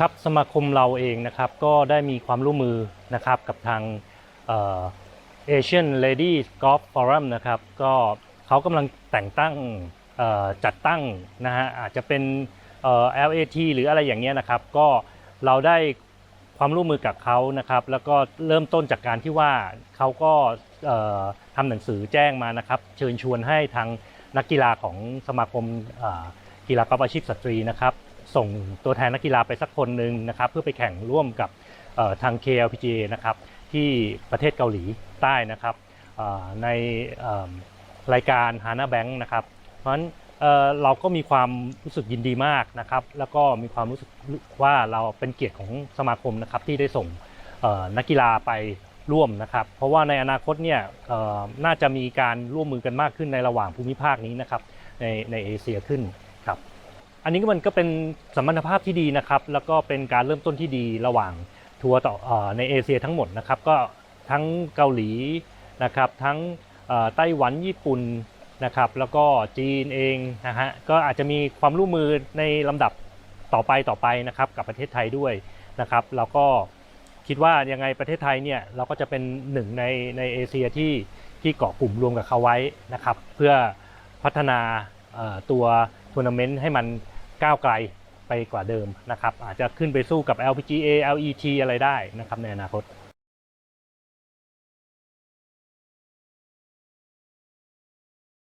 ครับสมาคมเราเองนะครับก็ได้มีความร่วมมือนะครับกับทางเอ่อ Asian Ladies Golf Forum นะครับก็เขากำลังแต่งตั้งจัดตั้งนะฮะอาจจะเป็น LAT หรืออะไรอย่างเงี้ยนะครับ ก็เราได้ความร่วมมือกับเขานะครับ แล้วก็เริ่มต้นจากการที่ว่าเขาก็ทำหนังสือแจ้งมานะครับ เชิญชวนให้ทางนักกีฬาของสมาคมกีฬากอล์ฟอาชีพสตรีนะครับ ส่งตัวแทนนักกีฬาไปสักคนหนึ่งนะครับเพื่อไปแข่งร่วมกับทาง KLPGA นะครับที่ประเทศเกาหลีใต้นะครับในรายการฮานาแบงค์นะครับเพราะฉะนั้นเราก็มีความรู้สึกยินดีมากนะครับ แล้วก็มีความรู้สึกว่าเราเป็นเกียรติของสมาคมนะครับที่ได้ส่งนักกีฬาไปร่วมนะครับ เพราะว่าในอนาคตเนี่ยน่าจะมีการร่วมมือกันมากขึ้นในระหว่างภูมิภาคนี้นะครับในในเอเชียขึ้นครับ อันนี้ก็มันก็เป็นสัมพันธภาพที่ดีนะครับ แล้วก็เป็นการเริ่มต้นที่ดีระหว่างทัวร์ต่อในเอเชียทั้งหมดนะครับ ก็ทั้งเกาหลีนะครับ ทั้งไต้หวันญี่ปุ่นนะครับ แล้วก็จีนเองนะฮะก็อาจจะมีความร่วมมือในลำดับต่อไปต่อไปนะครับ กับประเทศไทยด้วยนะครับแล้วก็คิดว่ายังไงประเทศไทยเนี่ยเราก็จะเป็นหนึ่งในในเอเชียที่ที่เกาะกลุ่มรวมกับเขาไว้นะครับ เพื่อพัฒนาตัวทัวร์นาเมนต์ให้มัน ก้าวไกลไปกว่าเดิมนะครับอาจจะขึ้นไปสู้กับ LPGA LET อะไรได้นะครับในอนาคต